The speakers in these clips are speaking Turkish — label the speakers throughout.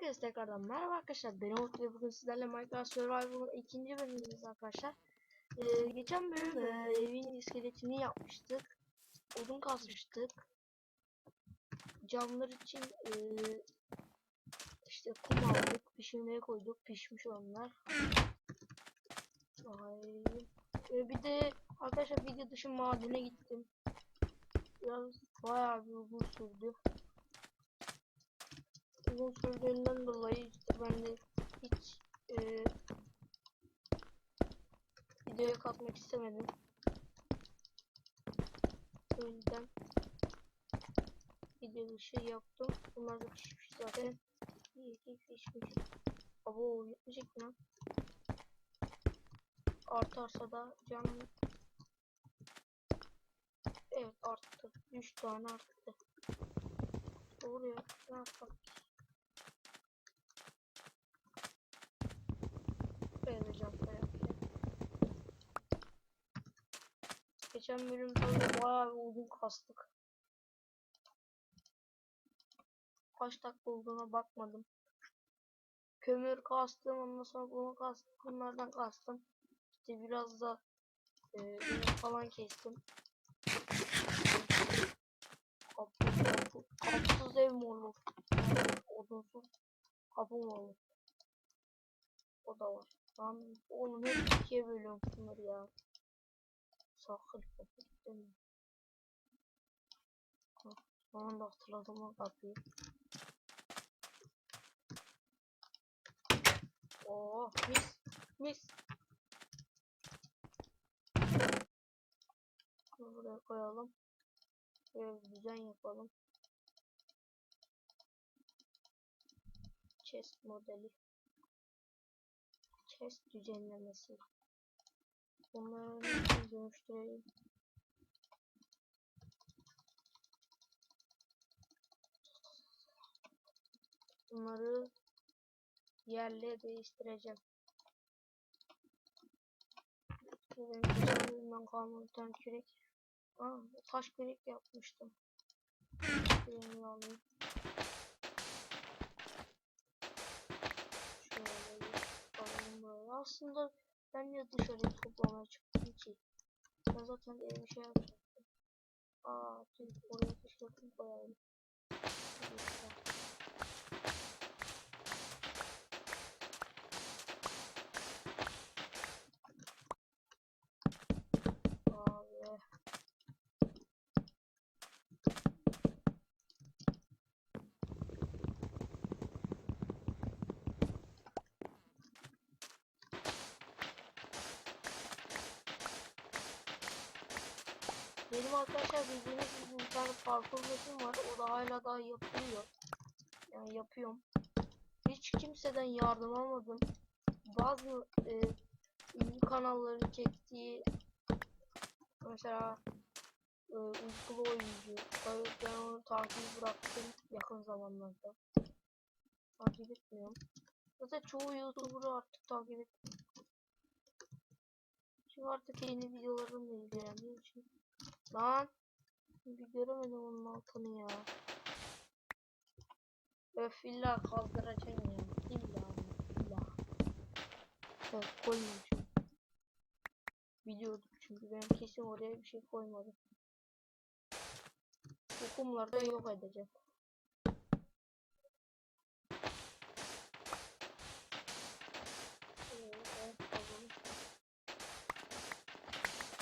Speaker 1: Herkese tekrardan merhaba arkadaşlar. Ben Umut ve bugün sizlerle Minecraft Survival'ın ikinci bölümündeyiz arkadaşlar. Ee, geçen bölüm e, evin iskeletini yapmıştık. Odun kazmıştık. Camlar için e, işte kum aldık. Pişirmeye koyduk. Pişmiş onlar. Ay. E, bir de arkadaşlar video dışı madene gittim. Biraz bayağı bir uzun sürdü uzun sürdüğünden dolayı işte ben de hiç e, videoya katmak istemedim. O yüzden video dışı yaptım. Bunlar da pişmiş zaten. İyi ki pişmiş. Abo mi lan? Artarsa da canım Evet arttı. 3 tane arttı. Ya. Ne yapalım? Geçen bölüm tabii bayağı uzun kastık. Kaç dakika olduğuna bakmadım. Kömür kastım, ondan sonra bunu kastım, bunlardan kastım. İşte biraz da e, falan kestim. Kapı, kapı, kapısız ev mi olur? Odunsuz kapı mı olur? O da var. Lan oğlum hep ikiye bölüyorum bunları ya. Sakın mi? Son anda hatırladım o kapıyı. Oo mis mis. Bunu buraya koyalım. Böyle bir düzen yapalım. Chest modeli chest düzenlemesi. Bunları nasıl dönüştüreyim? Bunları yerle değiştireceğim. Benim güzelimden kalma bir tane kürek. Aa, taş kürek yapmıştım. Küreğimi alayım. aslında ben de dışarıya toplamaya çıktım ki. Ben zaten evime şey yapacaktım. Aa, tüm oraya dışarı koyalım. Benim arkadaşlar bildiğiniz gibi bir tane parkur map'im var. O da hala daha yapılıyor. Yani yapıyorum. Hiç kimseden yardım almadım. Bazı e, ünlü kanalların çektiği mesela e, uykulu oyuncu. Ben onu takip bıraktım yakın zamanlarda. Takip etmiyorum. Zaten çoğu YouTuber'ı artık takip etmiyorum. Çünkü artık yeni videolarımla ilgilendiğim için Lan. Bir göremedim onun altını ya. Öf illa kaldıracaksın ya. İlla illa. Evet koymamışım. Biliyordum çünkü ben kesin oraya bir şey koymadım. Bu kumları da yok edeceğim.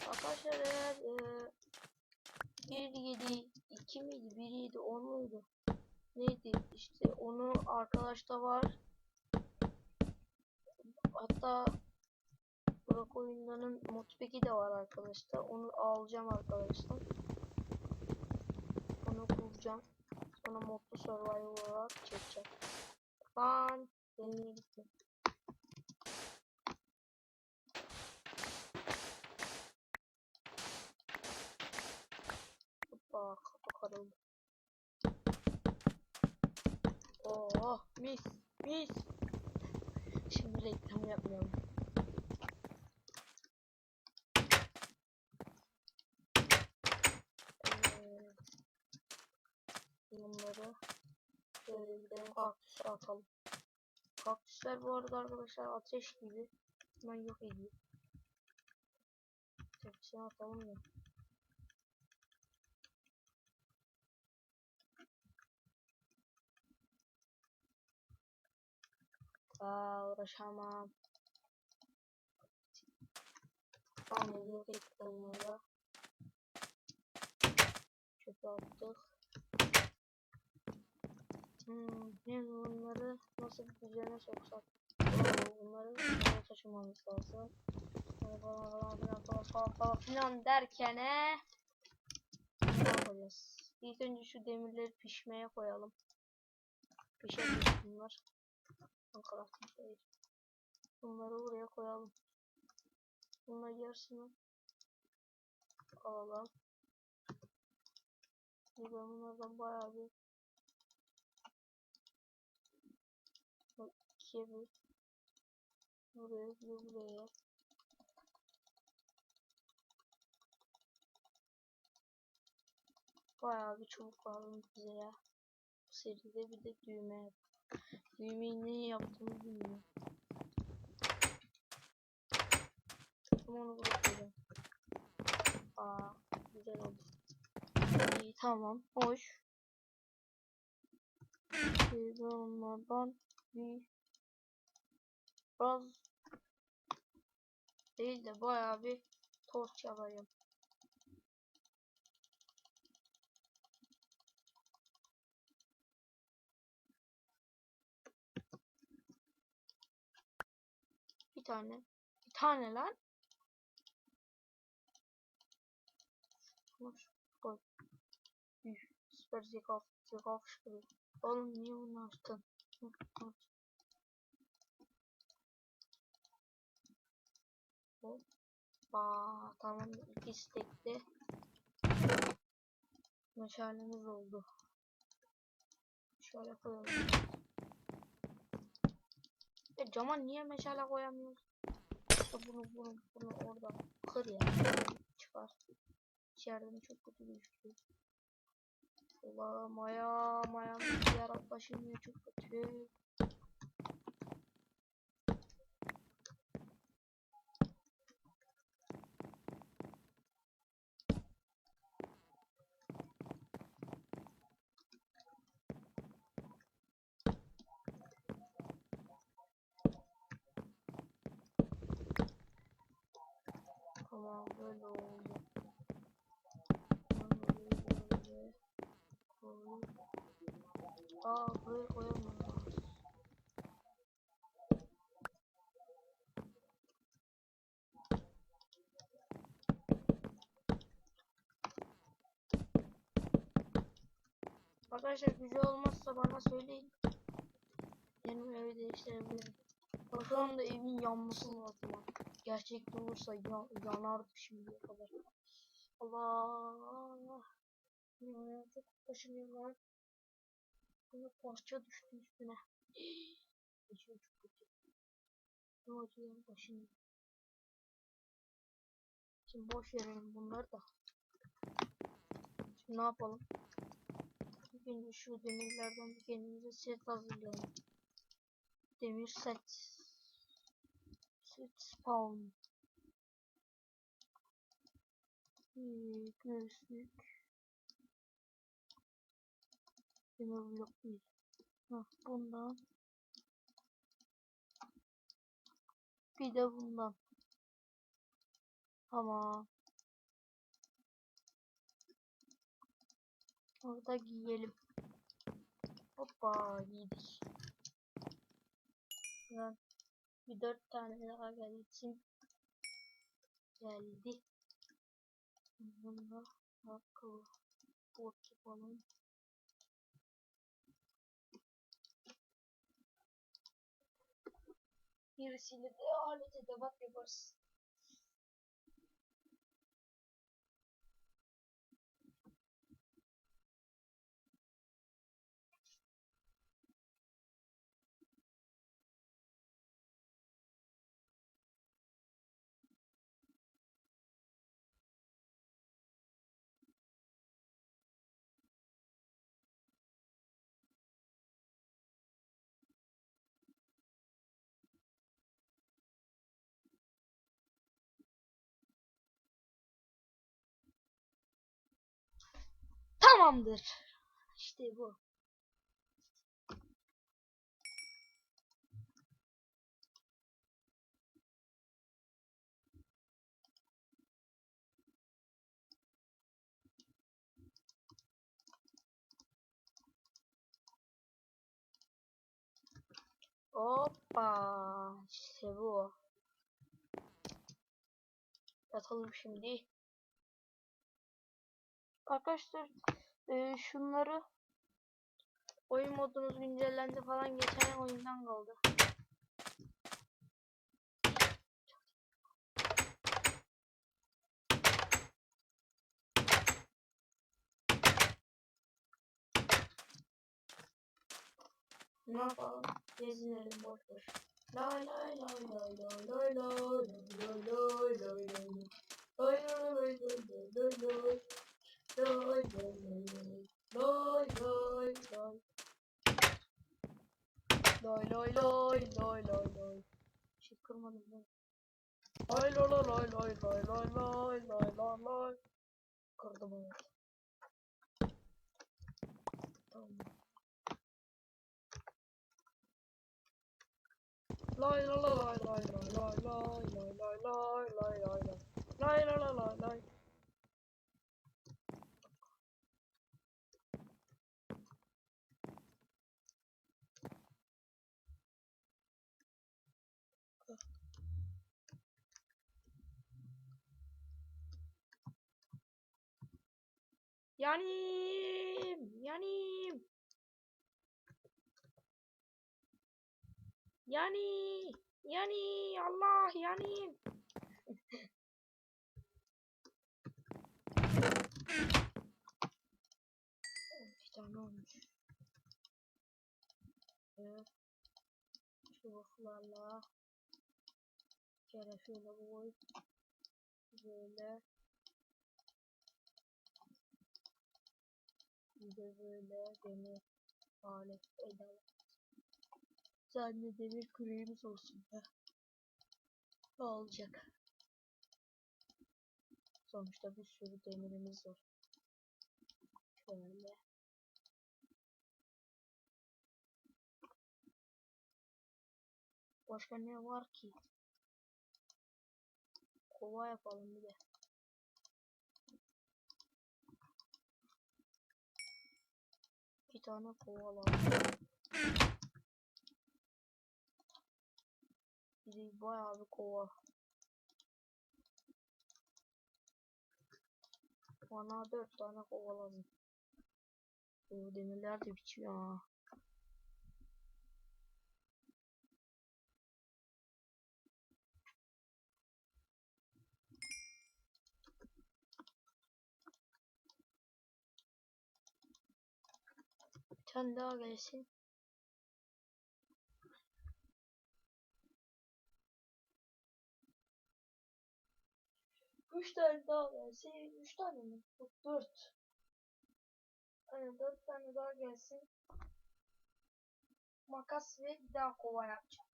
Speaker 1: Arkadaşlar eğer e, 1 7 2 miydi 1 7 10 muydu? Neydi? İşte onu arkadaşta var. Hatta Burak oyunlarının modpack'i de var arkadaşlar onu alacağım arkadaşlar. Onu kuracağım sonra modlu survival olarak çekeceğim. Lan benimle gitti Karıldı. Oh mis mis. Şimdi reklam yapmayalım. Bunları Şöyle gidelim kaktüsü atalım. Kaktüsler bu arada arkadaşlar ateş gibi hemen yok ediyor. Hepsini atalım ya. Aa uğraşamam. Tamam ettik onları. Çöpe attık. Hmm, yani onları nasıl bir düzene soksak? Bunları taşımamız lazım. Böyle falan falan filan falan falan falan filan derken ne yapacağız? İlk önce şu demirleri pişmeye koyalım. Pişebilir bunlar. Minecraft değil. Bunları buraya koyalım. Bunları yarısını alalım. Ben bunlardan bayağı bir ikiye bir buraya bir buraya bayağı bir çubuk lazım bize ya bu seride bir de düğme yap düğmeyi ne yaptığımı bilmiyorum. Ama onu bırakacağım aa güzel oldu. İyi tamam. Hoş. Şimdi onlardan bir biraz değil de bayağı bir toz çalayım. Tane. Bir tane lan. Üf, Süper zeka. Zeka fışkırıyor. Oğlum niye bunu açtın? Hoppa. Tamam iki stekte meşalemiz oldu. Şöyle koyalım. E cama niye meşale koyamıyoruz? İşte bunu bunu bunu orada kır ya. Çıkar. İçeriden çok kötü gözüküyor. Allah maya maya yarat başımıyor çok kötü. Tamam böyle oldu. Aa buraya koyamıyoruz. Arkadaşlar güzel olmazsa bana söyleyin. Benim evi değiştirebilirim. Bak şu anda evin yanması lazım. ha. Gerçekte olursa ya yanardı şimdiye kadar. Allah. Ya çok taşınıyor lan. Buna parça düştü üstüne. Geçiyor çok kötü. Ne acıyor başını. Şimdi boş verelim bunları da. Şimdi ne yapalım? Önce şu demirlerden bir kendimize set hazırlayalım. Demir set. Spawn. Bir gözlük. Demir blok değil. Hah bundan. Bir de bundan. Tamam. Orada giyelim. Hoppa giydik. Ben bir dört tane daha gelsin. Geldi. Bunda ayakkabı. Bot yapalım. Birisiyle de alet edevat yaparız. Tamamdır. İşte bu. Hoppa. İşte bu. Yatalım şimdi. Arkadaşlar e, şunları oyun modunuz güncellendi falan geçen oyundan kaldı. Ne yapalım? Gezinelim boş boş. Lay lay lay lay lay lay lay lay lay lay lay lay. Lay lay lay lay lay lay lay. Lay lay lay lay. Lay lay lay. Lay lay lay lay lay lay. Şey kırmadım ben. Lay lay lay lay lay lay lay lay lay lay lay. Kırdım evet. Tamam. Lay la la lay lay lay lay lay lay lay lay lay lay lay. Lay la la lay lay. Yanim, yanim. Yani, yani Allah yani. Bir tane olmuş. Evet. Çubuklarla kere şöyle koy. Böyle. De böyle demir alet edelim. Sen de demir küreğimiz olsun be. Ne olacak? Sonuçta bir sürü demirimiz var. Şöyle. Başka ne var ki? Kova yapalım bir de. Tane kova lazım. Bir de bayağı bir kova. Bana dört tane kova lazım. Bu demirler de bitiyor ha. Tane daha gelsin. Üç tane daha gelsin. Üç tane mi? Yok dört. Aynen dört tane daha gelsin. Makas ve bir daha kova yapacağım.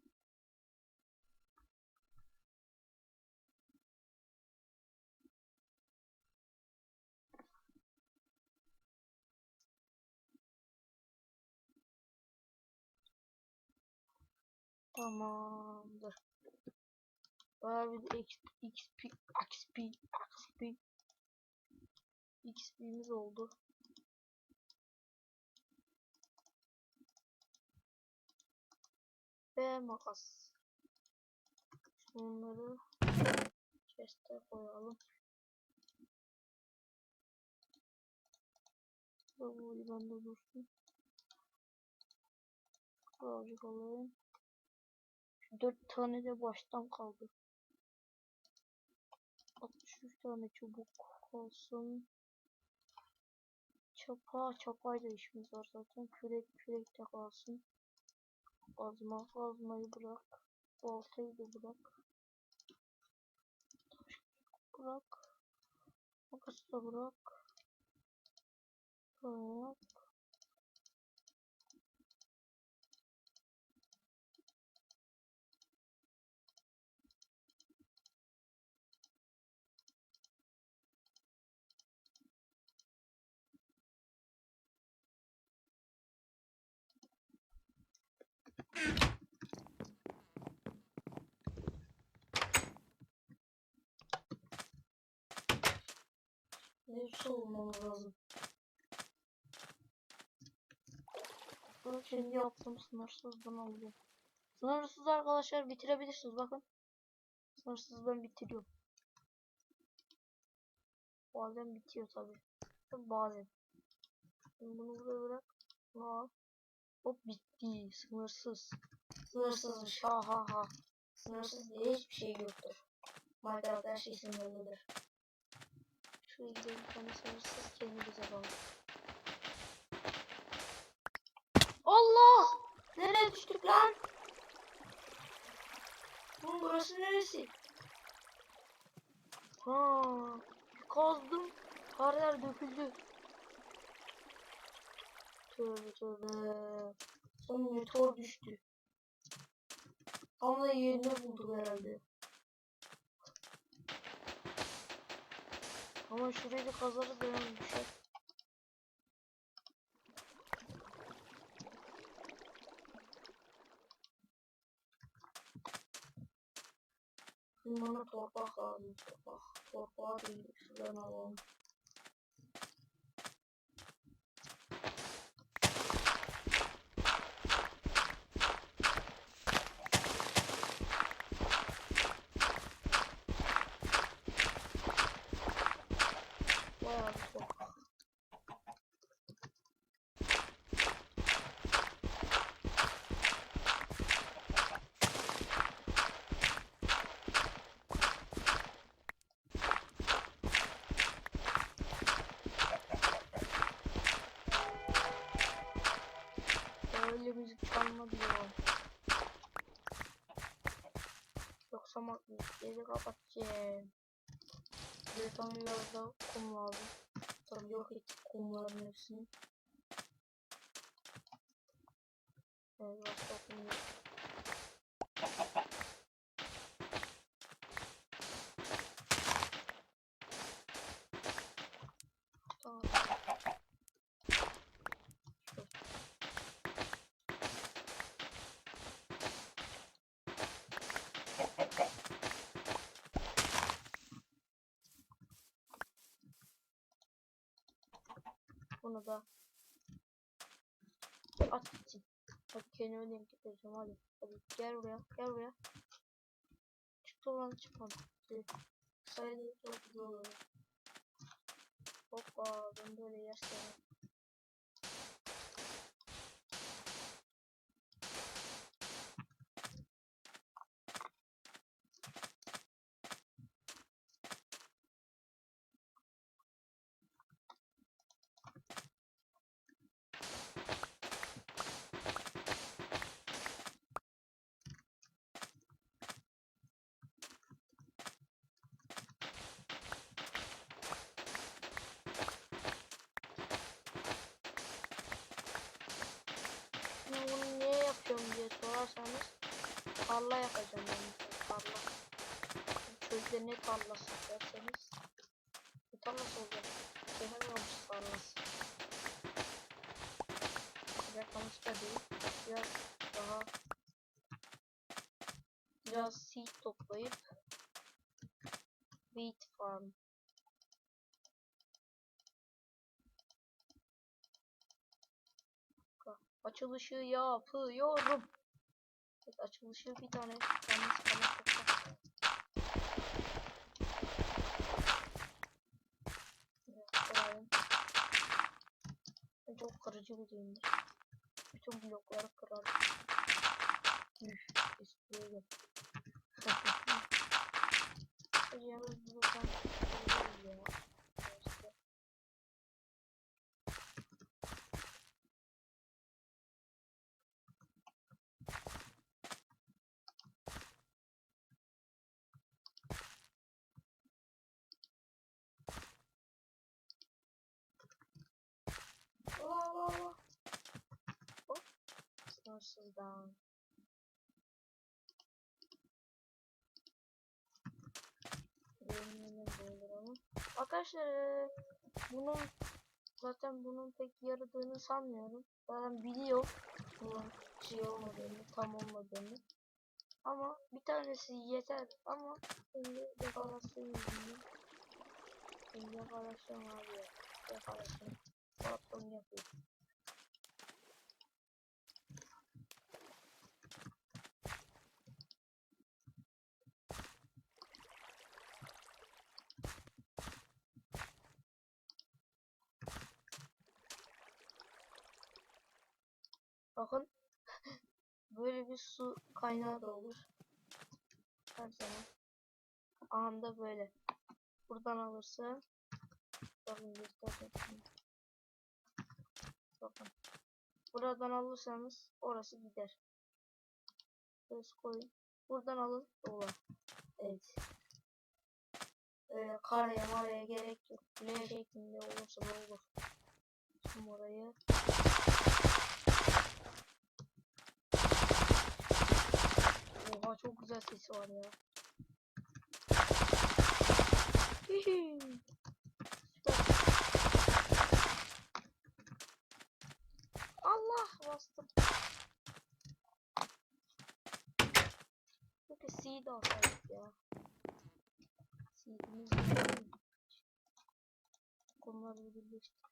Speaker 1: Tamamdır. Bayağı bir XP, XP, XP, XP, XP'miz oldu. Ve makas. Bunları chest'e koyalım. Bu bende dursun. Birazcık alayım. Dört tane de baştan kaldı. 63 tane çubuk olsun. Çapa, çapayla işimiz var zaten. Kürek, kürek de kalsın. Kazma, kazmayı bırak. Baltayı da bırak. Taş bırak. Makası da bırak. Ne bir şey olmamız lazım. Bunu şimdi yaptım sınırsızdan aldım. Sınırsız arkadaşlar bitirebilirsiniz bakın. Sınırsız ben bitiriyorum. Bazen bitiyor tabi. Bazen. Şimdi bunu burada bırak. Bunu al. Hop bitti. Sınırsız. Sınırsız. Ha ha ha. Sınırsız diye hiçbir şey yoktur. Minecraft her şey sınırlıdır. Şuraya gidelim tane sınırsız kendimize bağlı. Allah! Nereye düştük lan? Oğlum burası neresi? Ha, kazdım. Her yer döküldü. Tövbe tövbe. Son meteor düştü. Tam da yerine bulduk herhalde. Ama şurayı da kazarız da yani düşer. Şimdi Bana torpak lazım torpak. Torpağı değil şuradan alalım. Bayağı bir torpak. Öyle müzik çalma diyor. Yeri kapatacağım. Bir tane biraz da kum lazım. Tabii yok ettik kumların hepsini. Evet başka kum yok. Tamam. Şöyle. Bunu da at gitsin. Hadi kendime denk getireceğim hadi. Hadi gel buraya gel buraya. Çıktı lan çıkmadı. Hoppa ben böyle yer sevmem. Şimdi bunu niye yapıyorum diye sorarsanız tarla yapacağım ben tarla. Çölde ne tarlası derseniz ne tarlası olacak? Şehir olmuş tarlası. Yakamış da değil. Biraz daha biraz seed toplayıp wheat farm Açılışı yapıyorum. Evet, açılışı bir tane yalnız kalmak yok. Evet, kırayım. Ben çok kırıcı bir giyimdir. Bütün blokları kırarım. Üf, espriye gel. Yalnız bloktan kırıyoruz ya. Neyse. Allah Allah Allah. Hop. Beynini dolduralım. Arkadaşlar eee, bunun zaten bunun pek yaradığını sanmıyorum. Zaten biliyor bunun şey olmadığını, tam olmadığını. Ama bir tanesi yeter ama şimdi defalasyon yüzünden Benim arkadaşlarım abi ya. Arkadaşlarım. Patron. Bakın böyle bir su kaynağı da olur. Her zaman. Anda böyle. Buradan alırsın. Bakın göstereceğim. Bakın. Buradan alırsanız orası gider. Göz koyun. Buradan alın dolar. Evet. Öyle karaya maraya gerek yok. L şeklinde olursa olur. Şimdi orayı Oha çok güzel sesi var ya. Allah bastım. Peki seed alsaydık ya. Seedimiz bir birleştir.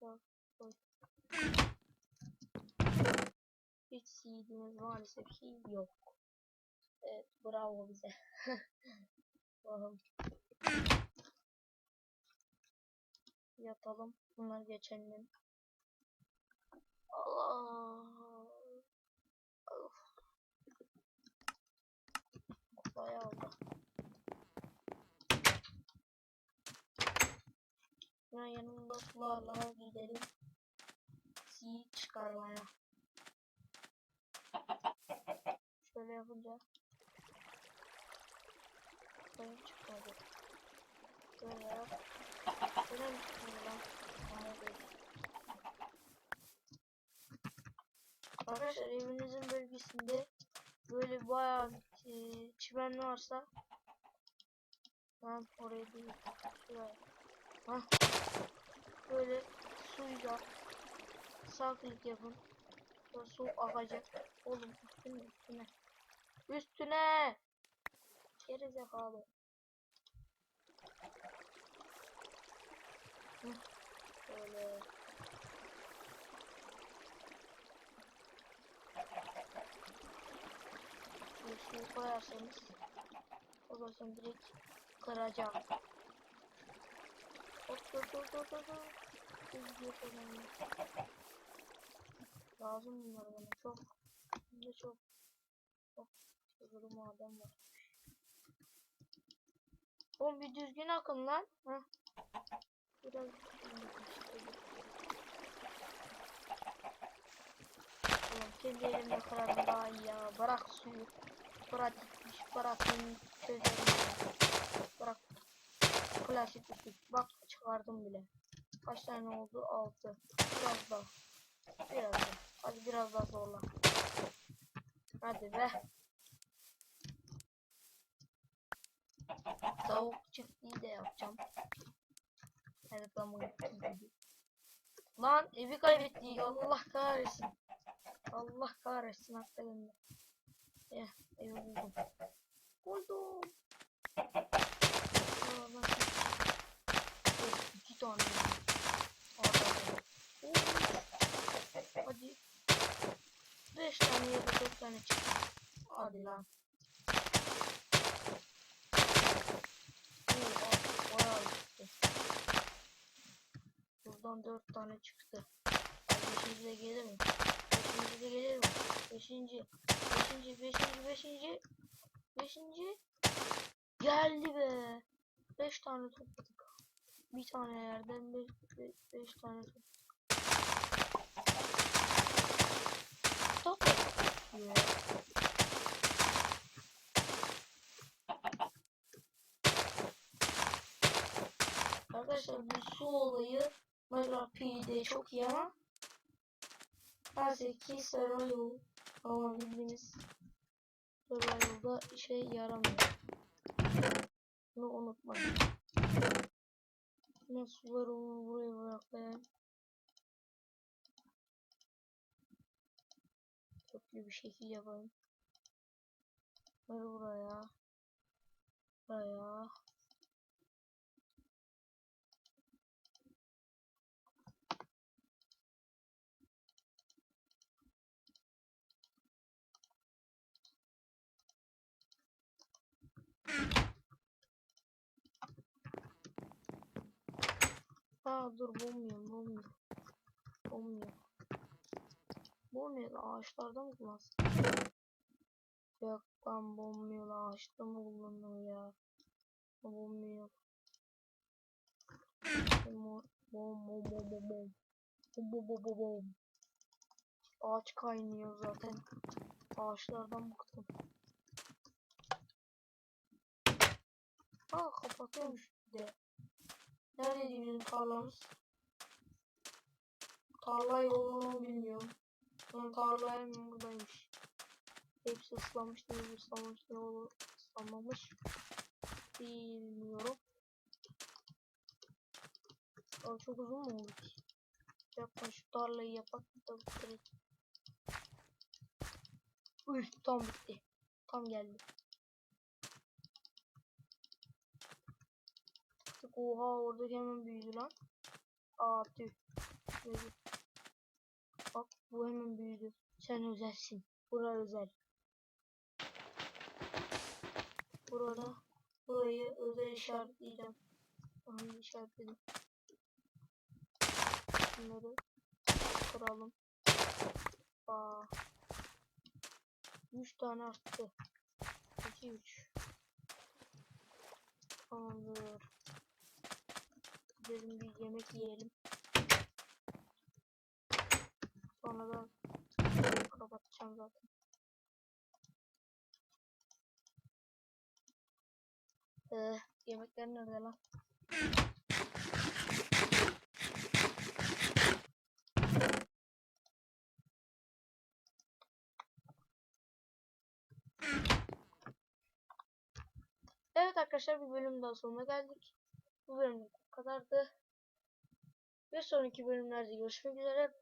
Speaker 1: Bak, bak. Hiç seedimiz maalesef ki yok. Evet bravo bize. Bakalım. Yatalım. Bunlar geçelim. Allah. Of. Bayağı oldu. Ben yanımda sularla gidelim. Seed çıkarmaya. Şöyle yapınca Böyle çıkmadı. Böyle yap. Böyle mi çıkmadı lan? Arkadaşlar evinizin bölgesinde böyle bayağı e, çimen varsa ben oraya değil şuraya Hah. böyle suyla sağ klik yapın Sonra su akacak oğlum üstüne üstüne üstüne geri zekalı Böyle şey koyarsanız o zaman direkt kıracağım. Hop dur dur dur dur dur. Hızlı yapalım. Lazım bunlar bana çok. De çok. Hop. Şurada maden var. Oğlum bir düzgün akın lan. Heh. Biraz Oğlum kendi elimle kırarım daha iyi ya. Bırak suyu. Bırak beni çözerim. ya. Bırak. Klasik üstlük. Bak çıkardım bile. Kaç tane oldu? 6. Biraz daha. Biraz daha. Hadi biraz daha zorla. Hadi be. Tavuk çiftliği de yapacağım. Her zaman gibi. Lan evi kaybettik. Allah kahretsin. Allah kahretsin hatta bende. Eh evi buldum. Buldum. Nasıl? Evet, iki tane. Hadi. Beş tane ya da dört tane çıktı. Hadi lan. Buradan dört tane çıktı. Beşinci de gelir mi? Beşinci de gelir mi? Beşinci. Beşinci, beşinci, beşinci. Beşinci. Geldi be. Beş tane topladık. Bir tane yerden beş, beş, tane topladık. Topladık. Ya. Arkadaşlar bu su olayı Minecraft PD'de çok iyi ama Neyse ki Survival ama bildiğiniz Survival'da işe yaramıyor. Bunu unutmayın. Yine suları onu buraya bırakayım. Köklü bir şekil yapayım. Bunları buraya. Buraya. Aa dur bulmuyor bulmuyor. Bulmuyor. Bulmuyor ağaçlarda mı kullansın? Yok lan bulmuyor ağaçta mı kullanıyor ya? Bulmuyor. Bom bom bom bom bom bom. Bom bom bom bom. Ağaç kaynıyor zaten. Ağaçlardan bıktım. Aa kapatıyormuş bir de. Neredeydi bizim tarlamız? Tarla yolunu bilmiyorum. Ben tarlaya mı buradaymış. Hepsi ıslanmış değil, ıslanmış ne olur, ıslanmamış. Bilmiyorum. Abi çok uzun mu oldu? Yapma şu tarlayı yapak da bitirelim. Uy tam bitti. Tam geldi. Oha oradaki hemen büyüdü lan. Aa tüh. Bak bu hemen büyüdü. Sen özelsin. Bura özel. Burada burayı özel işaretleyeceğim. Hangi işaretledim? Bunları kıralım. Aa. 3 tane arttı. 2 3. Tamamdır. Gidelim bir yemek yiyelim. Sonra da kapatacağım zaten. Ee, yemekler nerede lan? Evet arkadaşlar bir bölüm daha sonuna geldik. Bu bölümde bu kadardı. Bir sonraki bölümlerde görüşmek üzere. Bye.